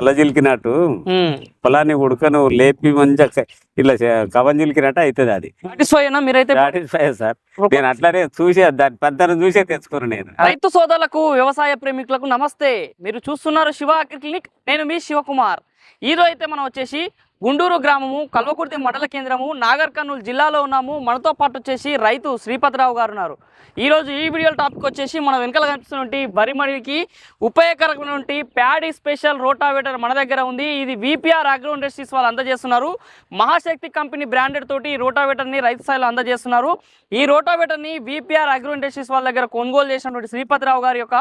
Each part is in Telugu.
తల జిలికినట్టు ఉమ్. పొలాన్ని ఉడక నువ్వు లేపి మంచిగా ఇట్లా చే- కవం జిలికినట్టు అవుతుంది అది. సాటిస్ఫై అయినా మీరైతే? Satisfy sir. నేను అట్లానే చూసే దాని పెద్దను చూసే తెచ్చుకున్నాను నేను. రైతు సోదరులకు వ్యవసాయ ప్రేమికులకు నమస్తే. మీరు చూస్తున్నారు శివ క్లినిక్. నేను మీ శివకుమార్. ఈరోజు అయితే మనం వచ్చేసి గుండూరు గ్రామము కల్వకుర్తి మండల కేంద్రము నాగర్ కర్నూలు జిల్లాలో ఉన్నాము. మనతో పాటు వచ్చేసి రైతు శ్రీపతిరావు గారు ఉన్నారు. ఈరోజు ఈ వీడియో టాపిక్ వచ్చేసి మన వెనకాల కనిపిస్తున్నటువంటి వరి మడికి ఉపయోగకరమైనటువంటి ప్యాడీ స్పెషల్ రోటావేటర్ మన దగ్గర ఉంది. ఇది విపిఆర్ అగ్రో ఇండస్ట్రీస్ వాళ్ళు అందజేస్తున్నారు. మహాశక్తి కంపెనీ బ్రాండెడ్ తోటి రోటావేటర్ని రైతు స్థాయిలో అందజేస్తున్నారు. ఈ రోటావేటర్ని విపిఆర్ అగ్రో ఇండస్ట్రీస్ వాళ్ళ దగ్గర కొనుగోలు చేసినటువంటి శ్రీపతిరావు గారి యొక్క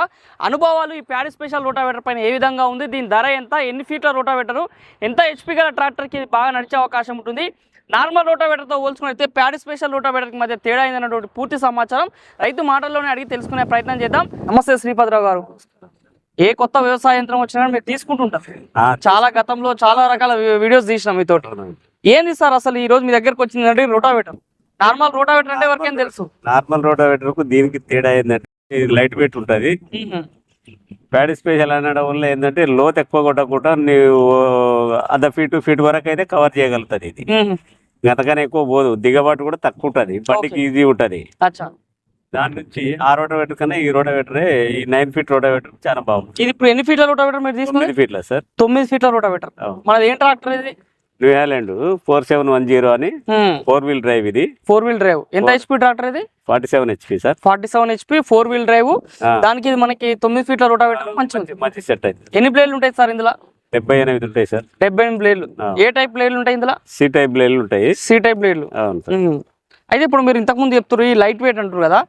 అనుభవాలు ఈ ప్యాడీ స్పెషల్ రోటావేటర్ పైన ఏ విధంగా ఉంది? దీని ధర ఎంత? ఎన్ని ఫీట్ల రోటావేటరు? ఎంత హెచ్పి గల ట్రాక్టర్ ఇది బాగా నడిచే అవకాశం ఉంటుంది. నార్మల్ రోటావేటర్తో పోల్చుకుని అయితే ప్యాడీ స్పెషల్ రోటావేటర్కి మధ్య తేడా అయిందన్నటువంటి పూర్తి సమాచారం రైతు మాటల్లోనే అడిగి తెలుసుకునే ప్రయత్నం చేద్దాం. నమస్తే శ్రీపతిరావు గారు. ఏ కొత్త వ్యవసాయ యంత్రం వచ్చినా మీరు తీసుకుంటుంటారు. చాలా గతంలో చాలా రకాల వీడియోస్ తీసినాం మీతో. ఏంది సార్ అసలు ఈ రోజు మీ దగ్గరకు వచ్చిందంటే రోటావేటర్? నార్మల్ రోటావేటర్ అంటే ఎవరికేం తెలుసు. నార్మల్ రోటావేటర్కు దీనికి తేడా ఏంటంటే లైట్ వెయిట్ ఉంటది. ప్యాడీ స్పెషల్ అనడం వల్ల ఏంటంటే లోత్ ఎక్కువ కొట్టకుండా నీవు అర్ధ ఫీట్ ఫీట్ వరకు అయితే కవర్ చేయగలుగుతుంది ఇది. గతగానే ఎక్కువ పోదు దిగబాటు కూడా తక్కువ ఉంటది. బండికి ఈజీ ఉంటది. దాని నుంచి ఆ రోటావేటర్ కన్నా ఈ రోటావేటరే ఈ నైన్ ఫీట్ రోటావేటర్ చాలా బాగుంది ఇది ఇప్పుడు ఎన్ని ఫీట్ల రోటావేటర్ మీరు తీసుకున్నది? తొమ్మిది ఫీట్ల సార్ తొమ్మిది ఫీట్ల రోటావేటర్ మనది ఏం ట్రాక్టర్ ఇది? New four seven one zero అని ఫోర్ వీల్ డ్రైవ్ ఇది. ఫోర్ వీల్ డ్రైవ్ ఎంత హెచ్పి ట్రాక్టర్ ఇది? Forty seven HP sir forty seven HP four wheel drive. దానికి ఇది మనకి తొమ్మిది ఫీట్ల రోటావేటర్ మంచిది మంచి మంచి సెట్ అయితే. ఎన్ని బ్లేడ్లు ఉంటాయి సార్ ఇందులో? డెబ్బై ఎనిమిది ఉంటాయి సార్ డెబ్బై ఎనిమిది ఆ. ఏ టైప్ బ్లేడ్లు ఉంటాయి ఇందులో? సి టైప్ బ్లేడ్లు ఉంటాయి. సి టైప్ బ్లేడ్లు అవును సార్. అయితే ఇప్పుడు మీరు ఇంతకు ముందు చెప్తారు ఈ లైట్ వెయిట్ అంటారు కదా.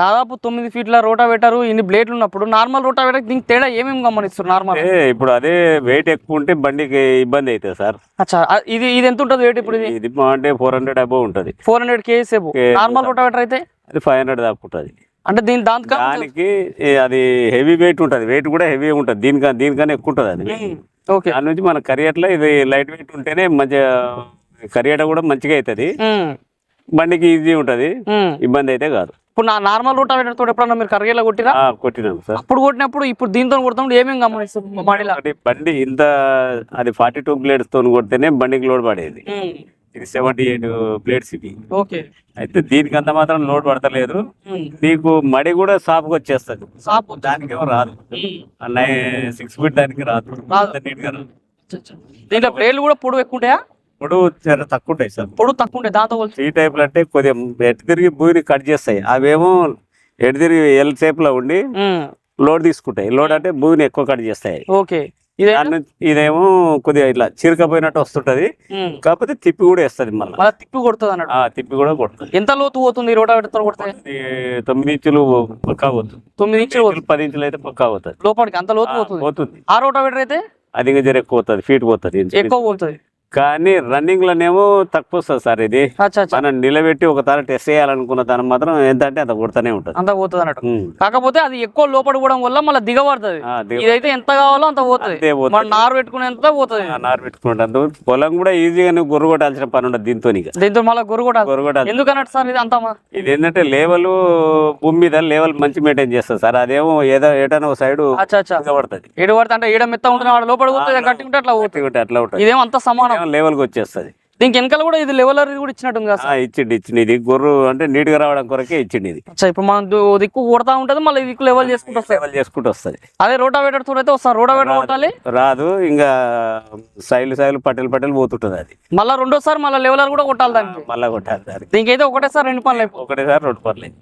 దాదాపు తొమ్మిది ఫీట్ల రోటావేటర్ ఇన్ని బ్లేడ్లు ఉన్నప్పుడు నార్మల్ రోటావేటర్ దీనికి తేడా ఏమేమి గమనిస్తారు నార్మల్ ఇప్పుడు అదే వెయిట్ ఎక్కువ ఉంటే బండికి ఇబ్బంది అవుతుంది సార్. ఇది ఇది ఎంత ఉంటుంది వెయిట్ ఇప్పుడు ఇది? అంటే ఫోర్ హండ్రెడ్ అబౌవ్ ఉంటది. Four hundred kgs normal rotavator అయితే? అది ఫైవ్ హండ్రెడ్ దాకా ఉంటుంది. అంటే దీని దానికి అది హెవీ వెయిట్ ఉంటుంది. వెయిట్ కూడా హెవీ ఉంటుంది. దీనికన్నా దీనికన్నా ఎక్కువ ఉంటుంది అది. ఓకే. దాని నుంచి మన కరియట్లో ఇది లైట్ వెయిట్ ఉంటేనే మంచిగా కరియట కూడా మంచిగా అవుతుంది. బండికి ఈజీ ఉంటది. ఇబ్బంది అయితే కాదు. ఇప్పుడు నా నార్మల్ రోటావేటర్ తోటి ఎప్పుడన్నా మీరు కర్రీలో కొట్టిరా? ఆ, కొట్టినాం సార్. అప్పుడు కొట్టినప్పుడు ఇప్పుడు దీంతో కొడుతున్నప్పుడు ఏమేమి ఒకటి బండి ఇంత అది ఫార్టీ టూ బ్లేడ్స్తో కొడితేనే బండికి లోడ్ పడేది. ఇది సెవెంటీ ఎయిట్ బ్లేడ్స్ ఇవి ఓకే. అయితే దీనికి అంత మాత్రం లోడ్ పడతలేదు. నీకు మడి కూడా సాఫ్గా వచ్చేస్తుంది. సాపు? దానికి ఏమో రాదు సిక్స్ ఫీట్ దానికి రాదు. అంత నీట్గా రాదు. దీంట్లో బ్లేడ్లు కూడా పొడవు ఎక్కువ ఉంటాయా? ఇప్పుడు చాలా తక్కువ ఉంటాయి సార్. పొడవు తక్కువ ఉంటాయి దాంతో ఈ టైప్లు అంటే కొద్దిగా ఎటు తిరిగి భూమిని కట్ చేస్తాయి. అవేమో ఎటు తిరిగి ఎల్ షేప్లో ఉండి లోడ్ తీసుకుంటాయి. లోడ్ అంటే భూమిని ఎక్కువ కట్ చేస్తాయి. ఓకే. ఇదేమో కొద్దిగా ఇట్లా చిరకపోయినట్టు వస్తుంటది. కాకపోతే తిప్పి కూడా వేస్తుంది మళ్ళీ. మళ్ళీ తిప్పి కొడుతుంది అన్నట్టు. ఆ తిప్పి కూడా కొడుతుంది. ఎంత లోతు పోతుంది ఈ రోటావేటర్తో కొడితే? ఇది తొమ్మిది ఇంచులు పక్కా పోతుంది. తొమ్మిది ఇంచులు పది ఇంచులు అయితే పక్కా పోతుంది. లోపలికి అంత లోతు పోతుంది. పోతుంది. ఆ రోటావేటర్ అయితే? అది ఇంకా జర ఎక్కువ పోతుంది ఫీట్ పోతుంది. ఎక్కువ పోతుంది. కానీ రన్నింగ్ లోనేమో తక్కువ వస్తుంది సార్ ఇది. మనం నిలబెట్టి ఒక తర టెస్ట్ చేయాలనుకున్న దాని మాత్రం అంటే అంత కొడుతూనే ఉంటుంది. అంత పోతుంది అన్నట్టు. కాకపోతే అది ఎక్కువ లోపడి పోవడం వల్ల మళ్ళీ దిగబడుతుంది. ఇదైతే ఎంత కావాలో అంత పోతుంది. నారు పెట్టుకునేంత పోతుంది. నారు పెట్టుకుంటాను పొలం కూడా ఈజీగా నువ్వు గొర్రు కొట్టాల్సిన పని ఉండదు దీంతో దీంతో మళ్ళీ గొర్రు కొట్టాలి. ఎందుకు అన్నట్టు సార్ ఇది అంత ఇది ఏంటంటే లేవల్ భూమి మీద లేవల్ మంచి మెయింటైన్ చేస్తుంది సార్. అదేమో ఏదో ఏటైనా ఒక సైడ్ పడుతుంది ఏడు అంటే ఏడ మెత్త ఉంటుంది లోపడి పోతుంది అట్లా పోతుంది. అట్లా ఉంటుంది ఇదేమో అంత సమానం? లేవల్కి వచ్చేస్తుంది. దీనికి వెనకాల కూడా ఇది లెవెలర్ ఇది కూడా ఇచ్చినట్టుంది కదా సార్? ఇచ్చిండి ఇచ్చింది ఇది గొర్రు అంటే నీట్గా రావడం కొరకే ఇచ్చిండి ఇది. అచ్చా ఇప్పుడు మనం దు- దిక్కు కొడతా ఉంటది మళ్ళీ ఈ దిక్కు లెవెల్ చేసుకుంటూ వస్తాయి లేవల్ చేసుకుంటూ వస్తుంది. అదే రోటావేటర్తో అయితే వస్తారు రోటావేటర్ కొట్టాలి. రాదు ఇంకా సైలు సైలు పట్టెలు పట్టెలు పోతుంటుంది అది. మళ్ళీ రెండోసారి మళ్ళీ లెవెలర్ కూడా కొట్టాలి దానికి. మళ్ళా కొట్టాలి దానికి. దీనికి అయితే ఒకటేసారి రెండు పనులు అయిపోయి ఒకటేసారి రెండు పర్లేదు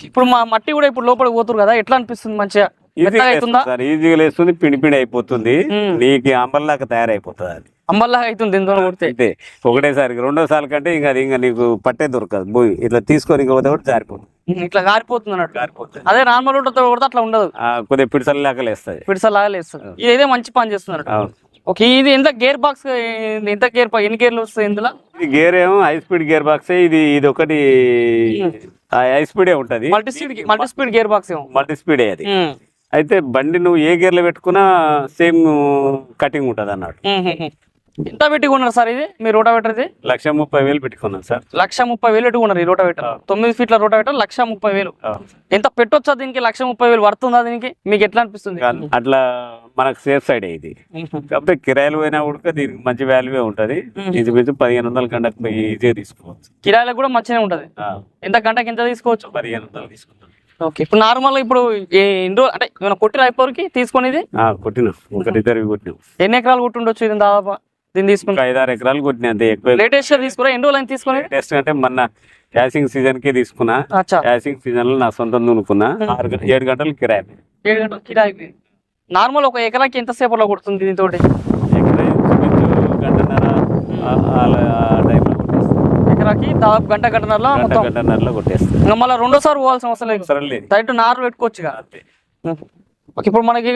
ఇప్పుడు మా మట్టి కూడా ఇప్పుడు లోపలికి పోతురు కదా ఎట్లా అనిపిస్తుంది మంచిగా? మెత్తగా ఈజీగా అవుతుందా సార్ ఈజీగా లేస్తుంది పిండి పిండి అయిపోతుంది. నీకు అంబల్లాగా తయారైపోతుంది అది. అంబల్లాగా అవుతుంది దీంతో కొడితే. అంతే. ఒకటేసారి రెండోసారి కంటే ఇంకా అది ఇంకా నీకు పట్టే దొరకదు. భూమి ఇట్లా తీసుకొని ఇంకా పోతే కూడా జారిపోతుంది. ఇట్లా గారిపోతుంది అన్నట్టు. జారిపోతుంది అదే నార్మల్ రోడ్తో కొడితే అట్లా ఉండదు. కొద్దిగా పిడిసలు లేకలు వేస్తుంది పిడిసలాగా లేస్తుంది ఇదైతే మంచి పని అవును. ఓకే ఇది ఎంత గేర్ బాక్స్ ఎంత గేర్ ఎన్ని గేర్లు వస్తాయి ఇందులో? ఇది గేర్ ఏమో హై స్పీడ్ గేర్ బాక్స్. ఇది ఇది ఒకటి హై స్పీడే ఉంటది. Multi speed multi speed gear box ఏమో. మల్టీ స్పీడే అది. అయితే బండి నువ్వు ఏ గేర్లో పెట్టుకున్నా సేమ్ కటింగ్ ఉంటుంది అన్నట్టు. ఎంత పెట్టి కొన్నారు సార్ ఇది? మీ రోటావేటర్ ఇది? లక్ష ముప్పై వేలు పెట్టుకున్నాను సార్. లక్ష ముప్పై వేలు పెట్టుకున్నారు ఈ రోటావేటర్. తొమ్మిది ఫీట్ల రోటావేటర్ లక్ష ముప్పై వేలు. ఎంత పెట్టొచ్చా దీనికి? లక్ష ముప్పై వేలు పడుతుందా దీనికి? మీకు ఎట్లా అనిపిస్తుంది? అట్లా మనకు సేఫ్ సైడ్ ఇది. కాకపోతే కిరాయిలు పోయినా కూడా దీనికి మంచి వాల్యూవే ఉంటది. ఇది మీద పదిహేను వందల గంటకు ఈజీగా తీసుకోవచ్చు. కిరాయిలకు కూడా మంచిగా ఉంటది. ఎంత గంటకి ఎంత తీసుకోవచ్చు? పదిహేను వందలు తీసుకుంటాం. ఓకే. ఇప్పుడు నార్మల్ ఇప్పుడు ఎన్ని అంటే కొట్టిన అయిపోరికి తీసుకునేది? ఆ, కొట్టినాం. ఒకరిద్దరు కొట్టినాం. ఎన్ని ఎకరాలు కొట్టుండొచ్చు ఇది దాదాపు దీన్ని తీసుకుని ఐదారు ఎకరాలు కొట్టినా ఎక్కువ లేటెస్ట్గా తీసుకురా. ఎన్ని రోజులు తీసుకుని టెస్ట్ అంటే మొన్న యాసింగ్ సీజన్ కే తీసుకున్నా. యాసింగ్ సీజన్లో నా సొంతం దున్నుకున్నా. ఆరు ఏడు గంటలు కిరాయి. ఏడు గంటల కిరాయి నార్మల్ ఒక ఎకరాకి ఎంత సేపట్లో కొడుతుంది దీంతో ఎకరాకి దాదాపు గంట గంటన్నరలో గంట మొత్తం. గంటన్నరలో కొట్టేస్తాం. ఇంకా మళ్ళీ రెండోసారి పోవాల్సిన అవసరం లేదు. డైరెక్ట్ నారు పెట్టుకోవచ్చు ఇప్పుడు మనకి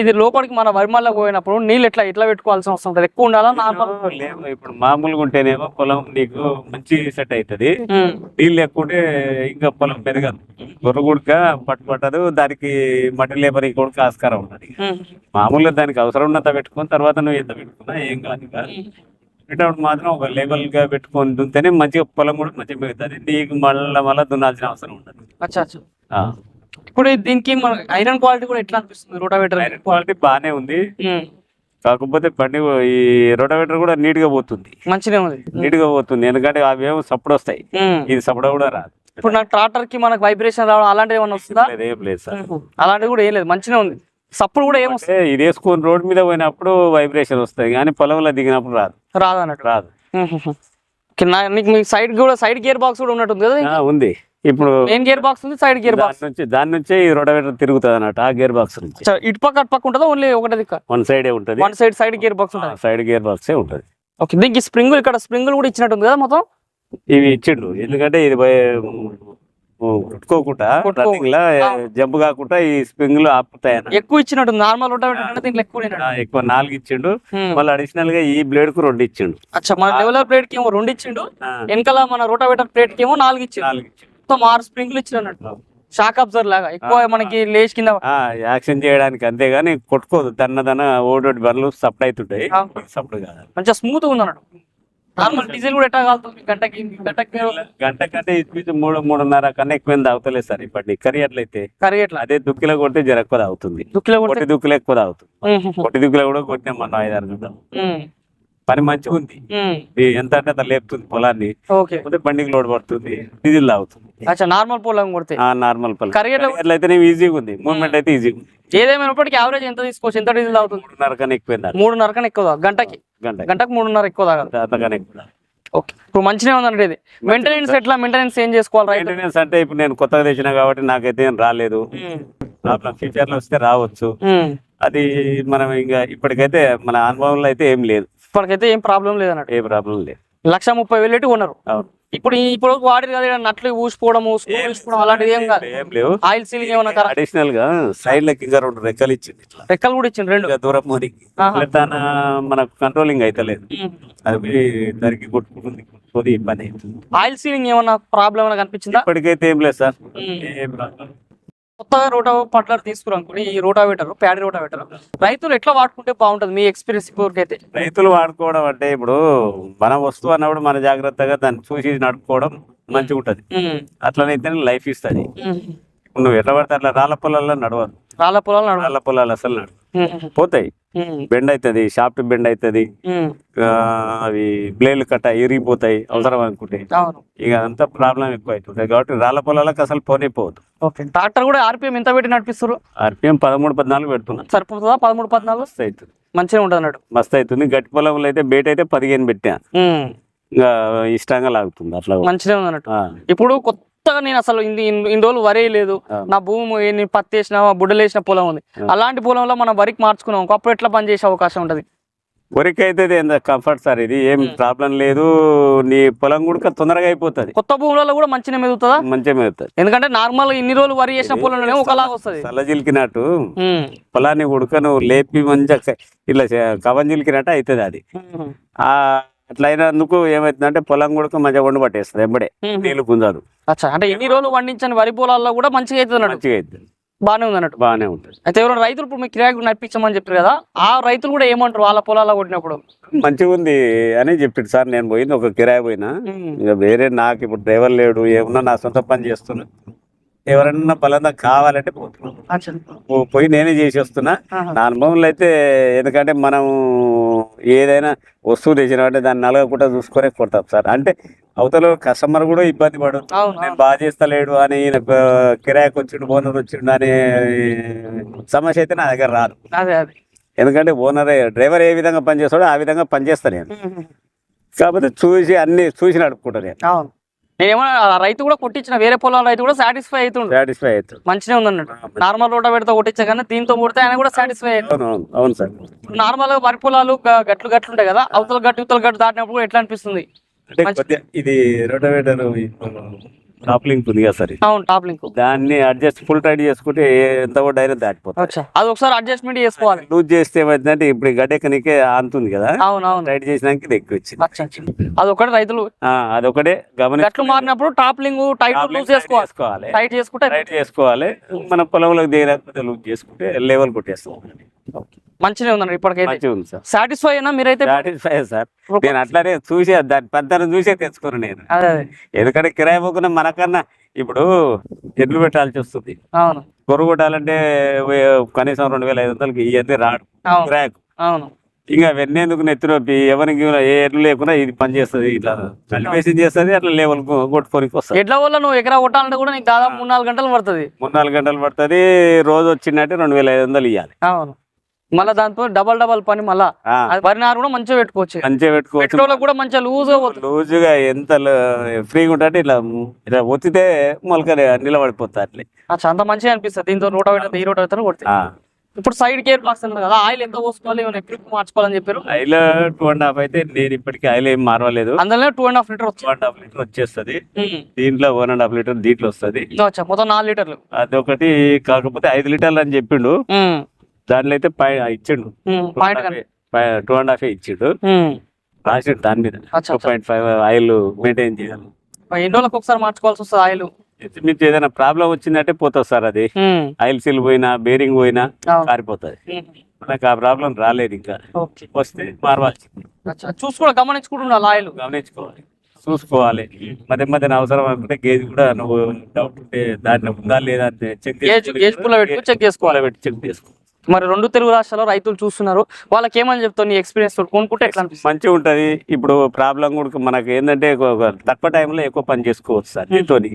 ఇది లోపలికి మన వరిమల్లో పోయినప్పుడు నీళ్ళు ఎట్లా ఎట్లా పెట్టుకోవాల్సిన అవసరం ఉంటుంది ఎక్కువ ఉండాలా? నార్మల్? ఇప్పుడు మామూలుగా ఉంటేనేమో పొలం నీకు మంచి సెట్ అవుతుంది నీళ్ళు ఎక్కువ ఉంటే ఇంకా పొలం పెరగదు. గొర్రె గుడక పట్టు పట్టదు దానికి మట్టి లేబర్ కూడా ఆస్కారం ఉన్నది మామూలుగా దానికి అవసరం ఉన్నంత పెట్టుకుని తర్వాత నువ్వు ఎంత పెట్టుకున్నా ఏం కాదు. పెట్టేటప్పుడు మాత్రం ఒక లేబల్గా పెట్టుకొని దున్నితేనే మంచిగా పొలం కూడా మంచిగా పెరుగుతుంది. నీకు మళ్ళీ మళ్ళీ దున్నాల్సిన అవసరం ఉండదు. ఇప్పుడు దీనికి మన ఐరన్ క్వాలిటీ కూడా ఎట్లా అనిపిస్తుంది? రోటావేటర్ ఐరన్ క్వాలిటీ బాగానే ఉంది. కాకపోతే బండి ఈ రోటవేటర్ కూడా నీట్గా పోతుంది. మంచిగా ఉంది. నీట్గా పోతుంది. ఎందుకంటే అవి ఏమో సప్పుడు వస్తాయి. ఇది సప్పుడు కూడా రాదు. ఇప్పుడు నాకు ట్రాక్టర్కి మనకు వైబ్రేషన్ రావడం అలాంటివి ఏమన్నా వస్తుందా? లేదు, ఏం లేదు సార్. అలాంటివి కూడా ఏం లేదు. మంచిగా ఉంది. సప్పుడు కూడా ఏమొస్తుంది అంటే ఇది వేసుకొని రోడ్ మీద పోయినప్పుడు వైబ్రేషన్ వస్తాయి. కానీ పొలంలో దిగినప్పుడు రాదు. రాదు. ఓకే, నా- నీకు మీ సైడ్ కూడా సైడ్ గేర్ బాక్స్ కూడా ఉన్నట్టుంది కదా ఉంది. ఇప్పుడు మెయిన్ గేర్ బాక్స్ ఉంది సైడ్ గేర్ బాక్స్ నుంచి దాని నుంచే ఈ రోటవేటర్ తిరుగుతుంది అన్నట్టు ఆ గేర్ బాక్స్ నుంచి ఇటు పక్క అటు పక్క ఉంటుందా? ఓన్లీ ఒకటే దిక్క. వన్ సైడే ఉంటది. One side side gear box ఉంటుంది. సైడ్ గేర్ బాక్సే ఉంటది. ఓకే దీనికి స్ప్రింగ్ ఇక్కడ స్ప్రింగులు కూడా ఇచ్చినట్టుంది కదా మొత్తం? ఇవి ఇచ్చిండు ఎందుకంటే ఇది కొట్టుకోకుండా జంప్ కాకుండా ఈ స్ప్రింగ్లో ఆపుతాయి. ఎక్కువ ఇచ్చినట్టుంది నార్మల్ దీంట్లో ఎక్కువ ఎక్కువ నాలుగు ఇచ్చిండు. Hmm. మళ్ళీ అడిషనల్గా ఈ బ్లేడ్కు రెండు ఇచ్చిండు. అచ్చా మన లెవెలర్ ప్లేట్కి ఏమో రెండు ఇచ్చిండు. వెనకాల మన రోటావేటర్ ప్లేట్కి ఏమో నాలుగు ఇచ్చిండు. నాలుగు ఇచ్చిండు. మొత్తం ఆరు స్ప్రింగులు ఇచ్చిన అన్నట్టు. షాక్ అబ్జర్వ్ లాగా. ఎక్కువ మనకి లేచి కింద ఆ, యాక్షన్ చేయడానికి అంతేగాని కొట్టుకోదు. దన్న దన్న ఓడోటి బండ్లు సప్లై అవుతుంటాయి. కాదు. మంచిగా స్మూత్ ఉంది అన్నట్టు. నార్మల్ డీజిల్ కూడా ఎట్లా కాలుతుంది? గంటకి గంటకి గంట కంటే మూడు మూడున్నర కన్నా ఎక్కువ తాగుతలేదు సార్ ఇప్పటి కర్రీ అట్లయితే కర్రీ ఎట్లా? అదే దుక్కిలో కొడితే జర ఎక్కువ తాగుతుంది. దుక్కిలో కొట్టి దుక్కులు ఎక్కువ తాగుతుంది. కొట్టి దుక్కులో కూడా కొట్టినాం మనం ఐదారు పని మంచిగా ఉంది. ఎంత అంటే అంత లేపుతుంది పొలాన్ని. బండికి లోడ్ పడుతుంది డీజిల్ తాగుతుంది. అచ్చా నార్మల్ పొలం కొడితే? నార్మల్ పొలం. అయితే ఈజీగా ఉంది. మూవ్మెంట్ అయితే ఈజీగా ఉంది. ఏదేమైనప్పటికీ యావరేజ్ ఎంత తీసుకోవచ్చు? ఎంత డీజిల్ తాగుతుంది? మూడున్నర కన్నా ఎక్కువ. మూడున్నర కన్నా ఎక్కువ గంటకి? గంట గంటకు మూడున్నర ఎక్కువ తాగాలి. ఓకే. ఇప్పుడు మంచిగా ఉందండి ఇది. మెయింటెనెన్స్ ఎట్లా? మెయింటెనెన్స్ ఏం చేసుకోవాలి మెయింటెనెన్స్ అంటే ఇప్పుడు నేను కొత్తగా తెచ్చిన కాబట్టి నాకైతే ఏం రాలేదు. ప్రాబ్లం ఫ్యూచర్లో వస్తే రావచ్చు. అది మనం ఇంకా ఇప్పటికైతే మన అనుభవంలో అయితే ఏం లేదు. ఇప్పటికైతే ఏం ప్రాబ్లం లేదన్నట్టు. ఏ ప్రాబ్లం లేదు. లక్ష ముప్పై వేలు పెట్టి కొన్నారు. ఇప్పుడు ఇప్పుడు వాడి కదా నట్లు ఊసిపోవడం ఊసిపోవడం అలాంటిది ఏం కాదు. ఏం లేవు. ఆయిల్ సీలింగ్ ఏమన్నా అడిషనల్గా సైడ్ లకి ఇంకా రెండు రెక్కలు ఇచ్చింది ఇట్లా. రెక్కలు కూడా ఇచ్చింది రెండు. దూరం. దాని మనకు కంట్రోలింగ్ అయితే లేదు. అది దానికి కొట్టుకుంటుంది ఇబ్బంది ఆయిల్ సీలింగ్ ఏమన్నా ప్రాబ్లం కనిపించిందా? ఇప్పటికైతే ఏం లేదు సార్. ఉమ్. ఏం ప్రాబ్లం. కొత్తగా రోటా పట్లర్ తీసుకున్నాం అనుకోండి ఈ రోటావేటర్ ప్యాడీ రోటావేటర్ రైతులు ఎట్లా వాడుకుంటే బాగుంటది మీ ఎక్స్పీరియన్స్ ఇప్పటికైతే రైతులు వాడుకోవడం అంటే ఇప్పుడు మన వస్తువు అన్నప్పుడు మన జాగ్రత్తగా దాన్ని చూసి నడుపుకోవడం మంచిగా ఉంటది. అట్లనైతే లైఫ్ ఇస్తుంది. నువ్వు ఎట్లా పడితే అట్లా రాళ్ళ పొలాల్లో నడవదు రాళ్ళ పొలాలు రాళ్ళ పొలాలు అసలు నడవు ఉమ్. పోతాయి. బెండ్ అవుతుంది షాఫ్ట్ బెండ్ అవుతుంది. అవి బ్లేడ్లు కట్ట ఇరిగిపోతాయి అవసరం అనుకుంటే. ఇక అంతా ప్రాబ్లం ఎక్కువ అవుతుంది కాబట్టి రాళ్ళ పొలాలకు అసలు పోనే పోవద్దు ఓకే. ట్రాక్టర్ కూడా ఆర్పిఎం ఎంత పెట్టి నడిపిస్తారు ఆర్పిఎం పదమూడు పద్నాలుగు పెడుతున్నా. సరిపోతుందా? పదమూడు పద్నాలుగు? మస్తు అవుతుంది. మంచిగా ఉంటుంది మస్తు అవుతుంది. గట్టి పొలంలో అయితే బేట అయితే పదిహేను పెట్టా. ఇష్టంగా లాగుతుంది అట్లా. మంచిగా ఉంది అన్నట్టు ఇప్పుడు కొత్తగా నేను అసలు ఇన్ని ఇన్ని రోజులు వరే లేదు. నా భూమి ఎన్ని పత్తి వేసిన బుడ్డలు వేసిన పొలం ఉంది. అలాంటి పొలంలో మనం వరికి మార్చుకున్నాం. ఒకప్పుడు ఎట్లా పని చేసే అవకాశం ఉంటది? వరికి అయితే కంఫర్ట్ సార్ ఇది? ఏం ప్రాబ్లం లేదు. నీ పొలం కూడా తొందరగా అయిపోతుంది. కొత్త భూములలో కూడా మంచిగా మెదుగుతుందా మంచిగా మెదుగుతుంది ఎందుకంటే నార్మల్ ఇన్ని రోజులు వరి చేసిన పొలంలో ఒకలాగా వస్తుంది. చల్ల చిలికినట్టు పొలాన్ని ఉడక నువ్వు లేపి మంచిగా ఇట్లా చే- కవం చిలికినట్టు అవుతుంది అది. ఆ అట్లా అయినందుకు ఏమవుతుందంటే పొలం కూడా మంచిగా వండు పట్టేస్తుంది ఎంబడే నీళ్ళు గుంజాదు. అచ్చా. అంటే ఎన్ని రోజులు పండించని వరి పొలాల్లో కూడా మంచిగా అవుతుంది మంచిగా అవుతుంది. బాగానే ఉంది అన్నట్టు బాగానే ఉంటుంది. అయితే ఎవరైనా రైతులు ఇప్పుడు మీకు కిరాయి నడిపించమని చెప్పారు కదా ఆ రైతులు కూడా ఏమంటారు వాళ్ళ పొలాల్లో కొట్టినప్పుడు? మంచిగా ఉంది అని చెప్పిండు సార్. నేను పోయింది ఒక కిరాయి పోయినా. ఇంకా వేరే నాకు ఇప్పుడు డ్రైవర్ లేడు ఏమన్నా నా సొంత పని చేస్తున్నా. ఎవరన్నా బలంగా కావాలంటే పోతున్నాం పోయి నేనే చేసి వస్తున్నా. నా అనుభవంలో అయితే ఎందుకంటే మనం ఏదైనా వస్తువు తెచ్చినామంటే దాన్ని నలగకుండా చూసుకొనే కొడతాం సార్. అంటే అవతల కస్టమర్ కూడా ఇబ్బంది పడు నేను బాగా చేస్తలేడు అని ఈయన కిరాయికి వచ్చిండు ఓనర్ వచ్చిండు అనే సమస్య అయితే నా దగ్గర రాదు. ఎందుకంటే ఓనర్ డ్రైవర్ ఏ విధంగా పనిచేస్తాడో ఆ విధంగా పనిచేస్తాను నేను. కాకపోతే చూసి అన్ని చూసి నడుపుకుంటాను నేను. నేనేమో రైతు కూడా కొట్టించిన వేరే పొలం రైతు కూడా సాటిస్ఫై అవుతుండు. సాటిస్ఫై అవుతాను మంచిగా ఉందన్నట్టు నార్మల్ రోడ్డు పెడితే కొట్టించా కానీ దీంతో కొడితే ఆయన కూడా సాటిస్ఫై అయ్యాడు. అవును సార్. నార్మల్గా వరి పొలాలు గట్లు గట్లు ఉంటాయి కదా అవతల గట్టు ఇవతల గట్టు దాటినప్పుడు ఎట్లా అనిపిస్తుంది? ఇది రోటోవేటర్ టాప్ లింక్ ఉంది కదా సార్. అవును టాప్ లింక్ దాన్ని అడ్జస్ట్ ఫుల్ టైట్ చేసుకుంటే ఎంత కూడా అయినా దాటిపోతుంది. అది ఒకసారి అడ్జస్ట్మెంట్ చేసుకోవాలి. లూజ్ చేస్తే ఏమైందంటే ఇప్పుడు గడ్డెక్కనికే అంతుంది కదా. అవును అవును. టైట్ చేసినాక ఇది ఎక్కువ వచ్చింది. అచ్చా అచ్చా. అది ఒకటి రైతులు అదొకటే గట్లు మారినప్పుడు టాప్ లింగ్ టైట్ లూజ్ చేసుకోవాలి. టైట్ చేసుకుంటే టైట్ చేసుకోవాలి. మన పొలంలోకి దిగలేకపోతే లూజ్ చేసుకుంటే లెవెల్ కొట్టేస్తాం. మంచిగా ఉందండి ఇప్పటికైతే సాటిస్ఫై అయినా మీరైతే? Satisfy sir. నేను అట్లానే చూసే దాని పెద్దను చూసే తెచ్చుకోను నేను. ఎందుకంటే కిరాయి పోకుండా మనకన్నా ఇప్పుడు ఎడ్లు పెట్టాల్సి వస్తుంది. అవును. కొరుగు కొట్టాలంటే కనీసం రెండు వేల ఐదు వందలకి ఇవన్నీ రాడు కిరాయికు. అవును. ఇంకా వెన్నెందుకు నెత్తినొప్పి ఎవరికి ఏ ఎడ్లు లేకుండా ఇది పని చేస్తుంది ఇట్లా. కలిపేసి చేస్తుంది అట్లా లెవెల్ కొట్టుకోనికి వస్తుంది. ఎడ్ల వల్ల నువ్వు ఎకరా కొట్టాలంటే కూడా నీకు దాదాపు మూడు నాలుగు గంటలు పడుతుంది. మూడు నాలుగు గంటలు పడుతుంది. రోజు వచ్చిందంటే రెండు వేల ఐదు వందలు ఇవ్వాలి అవును. మళ్ళీ దాంతో డబల్ డబల్ పని మళ్ళా. ఆ, అది వరి నారు కూడా మంచిగా పెట్టుకోవచ్చు. మంచిగా పెట్టుకోవచ్చు. పెట్రోల్ కూడా మంచిగా లూజ్ పోతుంది. లూజుగా ఎంత ఫ్రీగా ఉంటే ఇట్లా ఇట్లా ఒత్తితే మొలక నిలబడిపోతుంది అట్లే. అంత మంచిగా అనిపిస్తుంది. దీంతో నూట పెడితే ఈ నూట కొడితే. ఇప్పుడు సైడ్ కేర్ బాక్స్ కదా ఆయిల్ ఎంత పోసుకోవాలి ఎప్పుడు మార్చుకోవాలని చెప్పారు? ఆయిల్ టూ అండ్ హాఫ్ అయితే నేను ఇప్పటికీ ఆయిల్ ఏం మారవలేదు. అందులోనే two and half litre two and half litre వచ్చేస్తుంది. దీంట్లో వన్ అండ్ హాఫ్ లీటర్ దీంట్లో వస్తుంది. మొత్తం నాలుగు లీటర్లు. అదొకటి కాకపోతే ఐదు లీటర్లు అని చెప్పిండు. దాంట్లో అయితే పై ఇచ్చిండు టూ అండ్ హాఫ్ ఇచ్చిండు. రాసిండు దాని మీద. Two point five oil maintain చేయాలి. ఎన్ని రోజులకు ఒకసారి మార్చుకోవాల్సి వస్తుంది ఆయిల్? మీకు ఏదైనా ప్రాబ్లం వచ్చిందంటే పోతుంది సార్ అది. ఆయిల్ సీల్ పోయినా బేరింగ్ పోయినా. కారిపోతుంది. మనకు ఆ ప్రాబ్లం రాలేదు ఇంకా. వస్తే మారవాల్సింది అచ్చా చూసుకోవాలి గమనించుకుంటున్నా ఆయిల్. గమనించుకోవాలి. చూసుకోవాలి. మధ్య మధ్యన అవసరం అనుకుంటే గేజ్ కూడా నువ్వు డౌట్ ఉంటే దాంట్లో ఉందా లేదా చెక్ పెట్టుకుని చెక్ చేసుకోవాలి. పెట్టి చెక్ చేసుకో. మరి రెండు తెలుగు రాష్ట్రాల్లో రైతులు చూస్తున్నారు. వాళ్ళకి ఏమని చెప్తావు నీ ఎక్స్పీరియన్స్ కొనుక్కుంటే ఎట్లా అనిపిస్తుంది? మంచిగా ఉంటది. ఇప్పుడు ప్రాబ్లం కూడా మనకి ఏంటంటే తక్కువ టైంలో ఎక్కువ పని చేసుకోవచ్చు సార్ దీంతోని.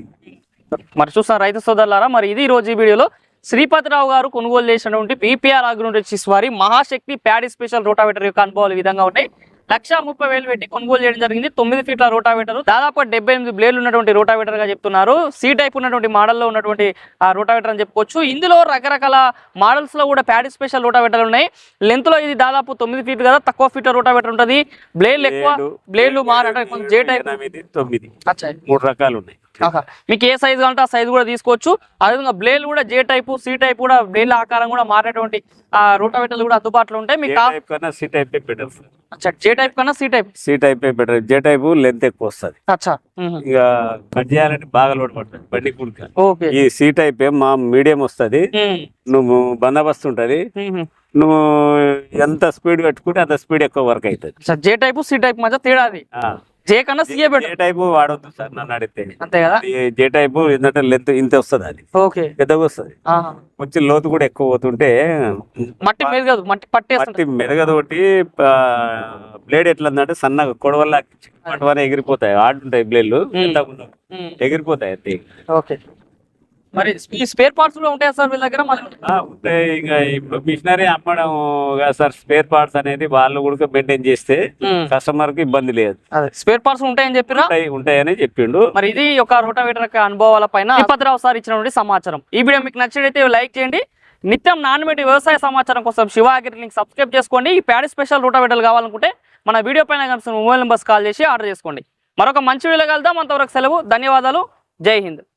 మరి చూస్తున్న రైతు సోదరులారా మరి ఇది ఈ రోజు ఈ వీడియోలో శ్రీపతిరావు గారు కొనుగోలు చేసినటువంటి పీపీఆర్ అగ్రోటెక్స్ వారి మహాశక్తి ప్యాడీ స్పెషల్ రోటావేటర్ యొక్క అనుభవాలు విధంగా ఉన్నాయి. లక్ష ముప్పై వేలు పెట్టి కొనుగోలు చేయడం జరిగింది. తొమ్మిది ఫీట్ల రోటావేటర్. దాదాపు డెబ్బై ఎనిమిది బ్లేడ్లు ఉన్నటువంటి రోటావేటర్గా చెప్తున్నారు. సి టైప్ ఉన్నటువంటి మోడల్లో ఉన్నటువంటి ఆ రోటావేటర్ అని చెప్పుకోవచ్చు. ఇందులో రకరకాల మోడల్స్లో కూడా ప్యాడీ స్పెషల్ రోటావేటర్ ఉన్నాయి. లెంత్లో ఇది దాదాపు తొమ్మిది ఫీట్ కదా తక్కువ ఫీట్ రోటావేటర్ ఉంటుంది. బ్లేడ్లు ఎక్కువ బ్లేడు, బ్లేడ్లు మారంటే జే టైప్ మూడు రకాలు ఉన్నాయి. మీకు ఏ సైజ్ కావాలంటే ఆ సైజ్ కూడా తీసుకోవచ్చు. అదేవిధంగా బ్లేడ్ కూడా జే టైపు సి టైప్ కూడా బ్లేడ్ల ఆకారం కూడా మారేటువంటి ఆ రూటావేటర్లు కూడా అందుబాటులో ఉంటాయి. మీకు సి టైప్ బెటర్ అచ్చా జే టైప్ కన్నా C type C type better J type length ఎక్కువ వస్తుంది. అచ్చా మ్మ్. ఇక కట్ చేయాలంటే బాగా లోడ్ పడుతుంది బండి కుడిక ఓకే. ఈ సి టైప్ మా మీడియం వస్తుంది. నువ్వు బందోబస్తు ఉంటది. నువ్వు ఎంత స్పీడ్ పెట్టుకుంటే అంత స్పీడ్ ఎక్కువ వర్క్ అవుతుంది. జే టైపు సి టైప్ మధ్య తేడా అది. జే కన్నా సిఏ బెటర్ ఏ టైప్ వాడొద్దు సార్ నన్ను అడిగితే. అంతే కదా? జే టైప్ ఏంటంటే లెంత్ ఇంత వస్తుంది అది. ఓకే. పెద్దగా వస్తుంది. కొంచెం లోతు కూడా ఎక్కువ పోతుంటే మట్టి మీద కాదు మట్టి పట్టేస్తుంది మట్టి మెరగదోటి బ్లేడ్ ఎట్లా ఉందంటే సన్నగా కొడవల్ల వల్ల ఎగిరిపోతాయి. ఆడుంటాయి బ్లేడ్లు. ఎగిరిపోతాయి అంతే ఓకే. మరి ఈ స్పేర్ పార్ట్స్ కూడా ఉంటాయా సార్ మీ దగ్గర? ఉంటాయి. ఇక ఇప్పుడు మిషనరీ అమ్మడం కాదు సార్ స్పేర్ పార్ట్స్ అనేది వాళ్ళు కూడా మెయింటైన్ చేస్తే. కస్టమర్కి ఇబ్బంది లేదు. స్పేర్ పార్ట్స్ ఉంటాయని ఉంటాయి ఉంటాయని చెప్పిండు. మరి ఇది ఒక రోటావేటర్ యొక్క అనుభవాల పైన తిరుపతిరావు సార్ ఇచ్చినటువంటి సమాచారం. ఈ వీడియో మీకు నచ్చినట్లయితే లైక్ చేయండి. నిత్యం నాన్నమేటి వ్యవసాయ సమాచారం కోసం శివ అగ్రి లింక్ సబ్స్క్రైబ్ చేసుకోండి. ఈ ప్యాడీ స్పెషల్ రోటావేటర్లు కావాలనుకుంటే మన వీడియో పైన కనిపిస్తున్న మొబైల్ నెంబర్స్ కాల్ చేసి ఆర్డర్ చేసుకోండి. మరొక మంచి వీడియో కలుద్దాం. అంతవరకు సెలవు ధన్యవాదాలు. జై హింద్.